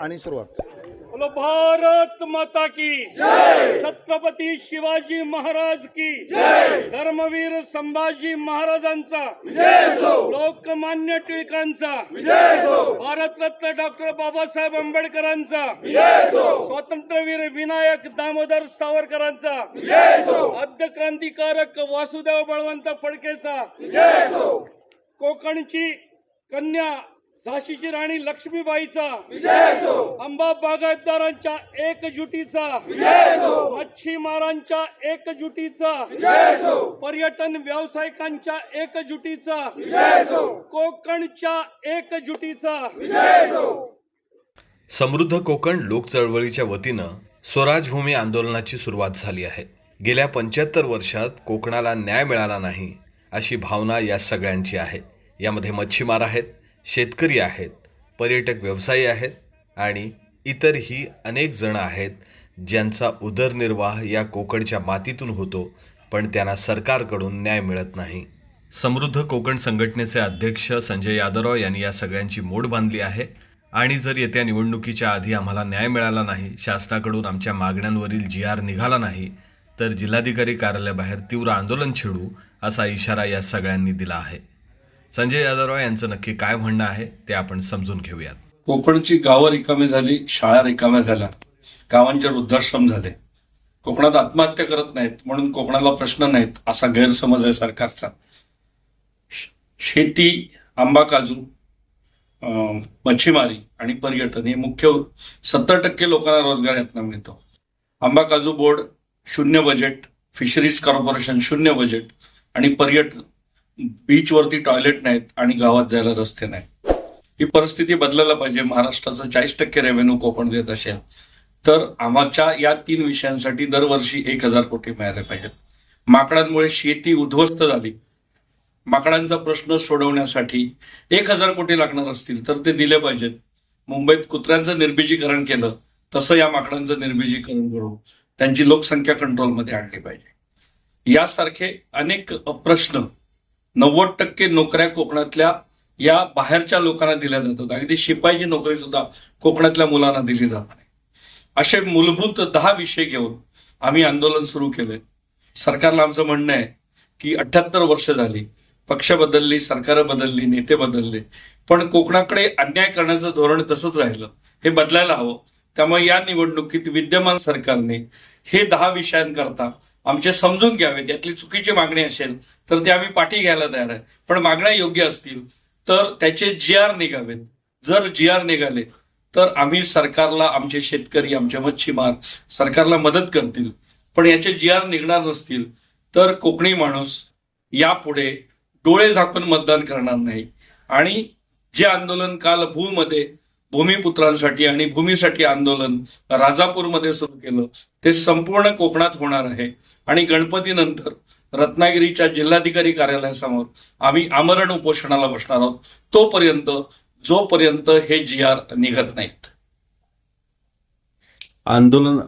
आणि सुरुवात. बोलो भारत माता की छत्रपती शिवाजी महाराज की धर्मवीर संभाजी महाराजांचा लोकमान्य टिळकांचा भारतरत्न डॉक्टर बाबासाहेब आंबेडकरांचा स्वातंत्र्यवीर विनायक दामोदर सावरकरांचा आद्य क्रांतिकारक वासुदेव बळवंत फडकेचा कोकणची कन्या झाशीची राणी लक्ष्मीबाईचा. आंबा बागायतदारांच्या एकजुटीचा. मच्छीमारांच्या एकजुटीचा. पर्यटन व्यावसायिकांच्या एकजुटीचा. कोकणच्या एकजुटीचा. समृद्ध कोकण लोक चळवळीच्या वतीनं स्वराजभूमी आंदोलनाची सुरुवात झाली आहे. गेल्या पंच्याहत्तर वर्षात कोकणाला न्याय मिळाला नाही अशी भावना या सगळ्यांची आहे. यामध्ये मच्छीमार आहेत शेतकरी आहेत पर्यटक व्यवसायी आहेत आणि इतरही अनेक जण आहेत ज्यांचा उदरनिर्वाह या कोकणच्या मातीतून होतो पण त्यांना सरकारकडून न्याय मिळत नाही. समृद्ध कोकण संघटनेचे अध्यक्ष संजय यादवराव यांनी या सगळ्यांची मोड बांधली आहे. आणि जर येत्या निवडणुकीच्या आधी आम्हाला न्याय मिळाला नाही शासनाकडून आमच्या मागण्यांवरील जी आर निघाला नाही तर जिल्हाधिकारी कार्यालयाबाहेर तीव्र आंदोलन छेडू असा इशारा या सगळ्यांनी दिला आहे. संजय यादवराव यांचं नक्की काय म्हणणं आहे ते आपण समजून घेऊयात. कोकणची गावं रिकामी झाली शाळा रिकाम्या झाल्या. गावांचे वृद्धाश्रम झाले. कोकणात आत्महत्या करत नाहीत म्हणून कोकणाला प्रश्न नाहीत असा गैरसमज आहे सरकारचा. शेती आंबा काजू मच्छीमारी आणि पर्यटन हे मुख्य सत्तर टक्के लोकांना रोजगार यातनं मिळतो. आंबा काजू बोर्ड शून्य बजेट फिशरीज कॉर्पोरेशन शून्य बजेट आणि पर्यटन बीचवरती टॉयलेट नाहीत आणि गावात जायला रस्ते नाहीत. ही परिस्थिती बदलायला पाहिजे. महाराष्ट्राचं चाळीस टक्के रेव्हेन्यू कोकण देत असेल तर आम्हाच्या या तीन विषयांसाठी दरवर्षी एक हजार कोटी मिळाले पाहिजेत. माकडांमुळे शेती उद्ध्वस्त झाली. माकडांचा प्रश्न सोडवण्यासाठी एक हजार कोटी लागणार असतील तर ते दिले पाहिजेत. मुंबईत कुत्र्यांचं निर्बीजीकरण केलं तसं या माकडांचं निर्बीजीकरण करून त्यांची लोकसंख्या कंट्रोलमध्ये आणली पाहिजे. यासारखे अनेक प्रश्न नव्वद टक्के नोकऱ्या कोकणातल्या या बाहेरच्या लोकांना दिल्या जातात. अगदी शिपाईची नोकरी सुद्धा कोकणातल्या मुलांना दिली जात नाही. असे मूलभूत दहा विषय घेऊन आम्ही आंदोलन सुरू केलंय. सरकारला आमचं म्हणणं आहे की अठ्याहत्तर वर्ष झाली. पक्ष बदलली सरकार बदलली नेते बदलले. पण कोकणाकडे अन्याय करण्याचं धोरण तसंच राहिलं. हे बदलायला हवं. त्यामुळे या निवडणुकीत विद्यमान सरकारने हे दहा विषयांकरता आमचे समजून घ्यावेत यातली चुकीची मागणी असेल तर ते आम्ही पाठी घ्यायला तयार आहे. पण मागण्या योग्य असतील तर त्याचे जी आर निघावेत. जर जी आर निघाले तर आम्ही सरकारला आमचे शेतकरी आमचे मच्छीमार सरकारला मदत करतील. पण याचे जी आर निघणार नसतील तर कोकणी माणूस यापुढे डोळे झाकून मतदान करणार नाही. आणि जे आंदोलन काल भूमध्ये भूमिपुत्रांसाठी आणि भूमीसाठी आंदोलन राजापूरमध्ये सुरू केलं. ते संपूर्ण कोकणात होणार आहे. आणि गणपतीनंतर रत्नागिरीच्या जिल्हाधिकारी कार्यालयासमोर आम्ही आमरण उपोषणाला बसणार आहोत. तोपर्यंत जोपर्यंत हे जी आर निघत नाहीत. आंदोलन